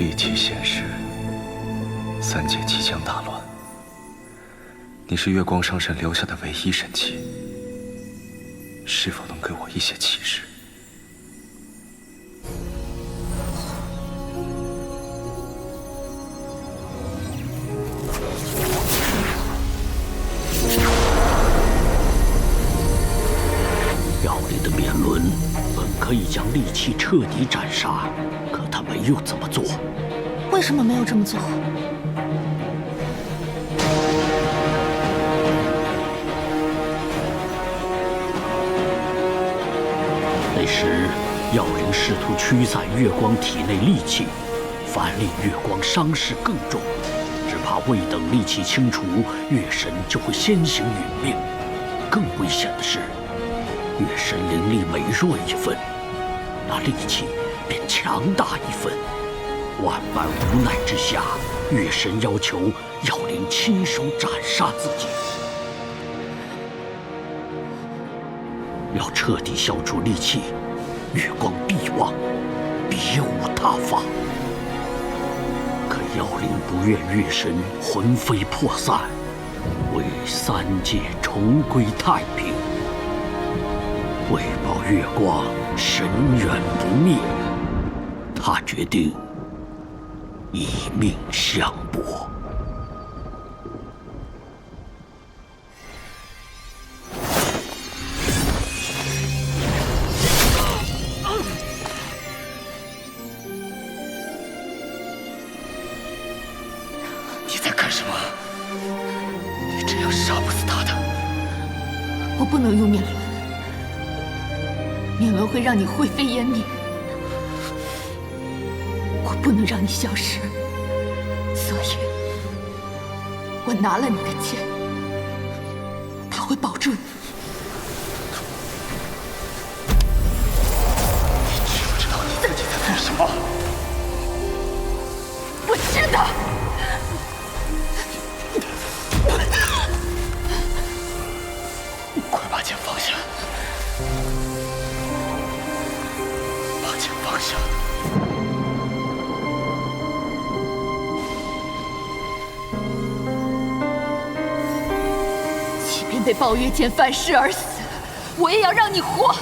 戾气现世，三界即将大乱。你是月光上神留下的唯一神器，是否能给我一些启示？妖灵的面轮本可以将戾气彻底斩杀，可他没有这么做。为什么没有这么做？那时，妖灵试图驱散月光体内戾气，反令月光伤势更重，只怕未等戾气清除，月神就会先行殒命。更危险的是，月神灵力每弱一分，那戾气便强大一分。万般无奈之下，月神要求妖灵亲手斩杀自己。要彻底消除戾气，月光必亡，别无他法。可妖灵不愿月神魂飞魄散，为三界重归太平，为保月光神远不灭，他决定以命相搏。你在干什么？你这样杀不死他的。我不能用面轮，面轮会让你灰飞烟灭。不能让你消失，所以，我拿了你的剑，他会保住你。你知不知道你自己在干什么？被暴月剑反噬而死，我也要让你活。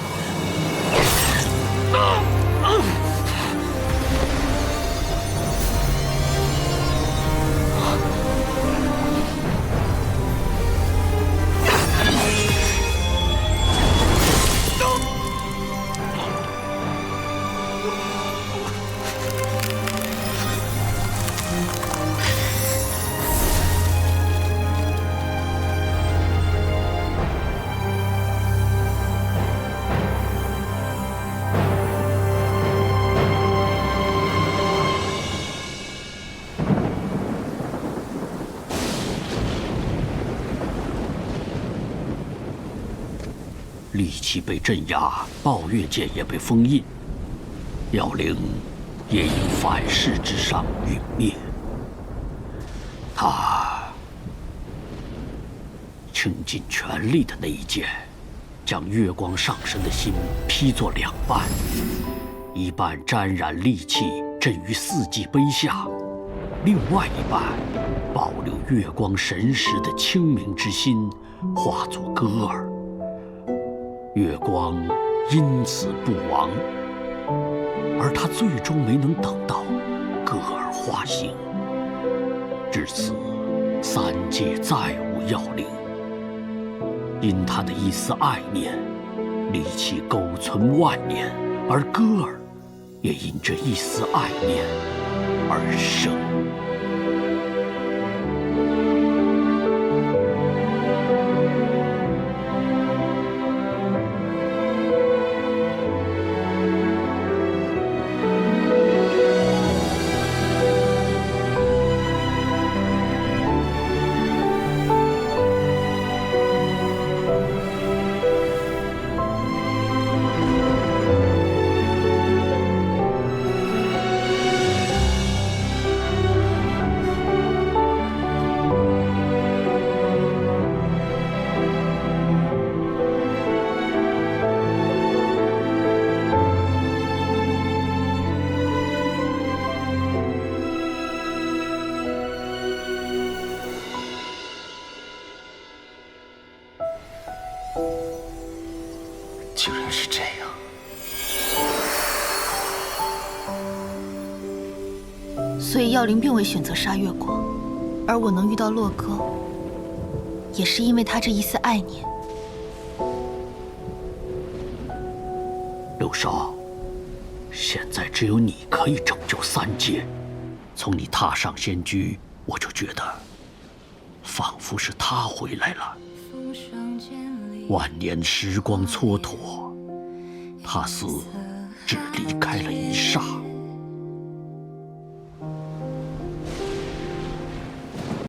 戾气被镇压，暴月剑也被封印，妖灵也因反噬之伤陨灭。他倾尽全力的那一剑，将月光上神的心劈作两半，一半沾染戾气，震于四季碑下；另外一半保留月光神识的清明之心，化作歌儿。月光因此不亡，而他最终没能等到歌儿化形。至此，三界再无妖灵。因他的一丝爱念，戾气苟存万年，而歌儿也因这一丝爱念而生。竟然是这样。所以耀灵并未选择杀月光，而我能遇到洛哥，也是因为他这一丝爱念。六少，现在只有你可以拯救三界。从你踏上仙居，我就觉得，仿佛是他回来了。万年时光蹉跎，他似只离开了一霎。